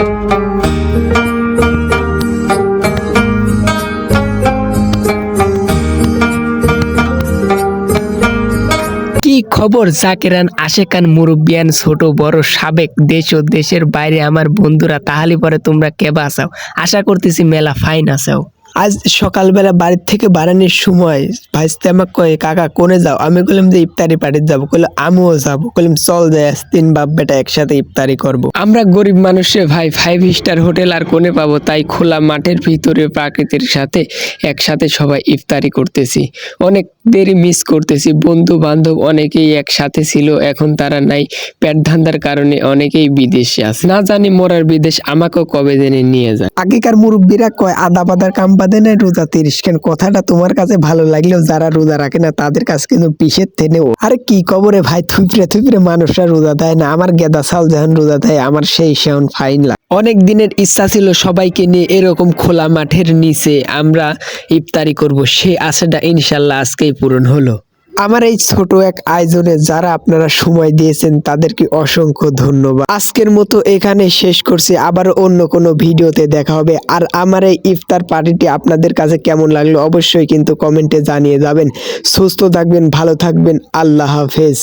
কি খবর, জাকেরান? আশেকান মুরব্বিয়ান ছোট বড় সাবেক দেশ ও দেশের বাইরে আমার বন্ধুরা, তাহলে পরে তোমরা কেবা আসাও আশা করতেছি মেলা ফাইন আসাও আজ সকালবেলা বাড়ির থেকে বাড়ানোর সময় ভাইস্তে আমাকে কয়ে, কাকা, কোনে যাও? আমি বললাম যে, ইফতারি পার্টিতে যাব। কইলো, আমিও যাব। কইলাম, চল আজ তিন বাপ বেটা একসাথে ইফতারি করব। আমরা গরিব মানুষে ভাই ফাইভ স্টার হোটেল আর কোনে পাবো? তাই খোলা মাঠের ভিতরে প্রাকৃতির সাথে একসাথে সবাই ইফতারি করতেছি। অনেক দেরি মিস করতেছি। বন্ধু বান্ধব অনেকেই একসাথে ছিল, এখন তারা নাই। পেট ধান্দার কারণে অনেকেই বিদেশে আছে। না জানি মোরার বিদেশ আমাকেও কবে জেনে নিয়ে যায়। আগেকার মুরব্বীরা কয় আদা পাদার কাম বাদে রোজা তিরিশ, কেন কথাটা তোমার কাছে ভালো লাগলেও যারা রোজা রাখে না, তাদের কাছে কিন্তু পিসের থেনেও। আরে কি কবরে ভাই থুপড়ে থুপড়ে মানুষরা রোজা দেয় না, আমার গেদা সাল যখন রোজা দেয়, আমার সেই সেন ফাইন লাগে অনেক দিনের ইচ্ছা ছিল সবাইকে নিয়ে এরকম খোলা মাঠের নিচে আমরা ইফতারি করব সেই আশাটা ইনশাল্লাহ আজকেই পূরণ হলো। আমার এই ছোট এক আয়োজনে যারা আপনারা সময় দিয়েছেন, তাদেরকে অসংখ্য ধন্যবাদ। আজকের মতো এখানে শেষ করছি। আবার অন্য কোনো ভিডিওতে দেখা হবে। আর আমার এই ইফতার পার্টিটি আপনাদের কাছে কেমন লাগল অবশ্যই কিন্তু কমেন্টে জানিয়ে যাবেন। সুস্থ থাকবেন, ভালো থাকবেন। আল্লাহ হাফেজ।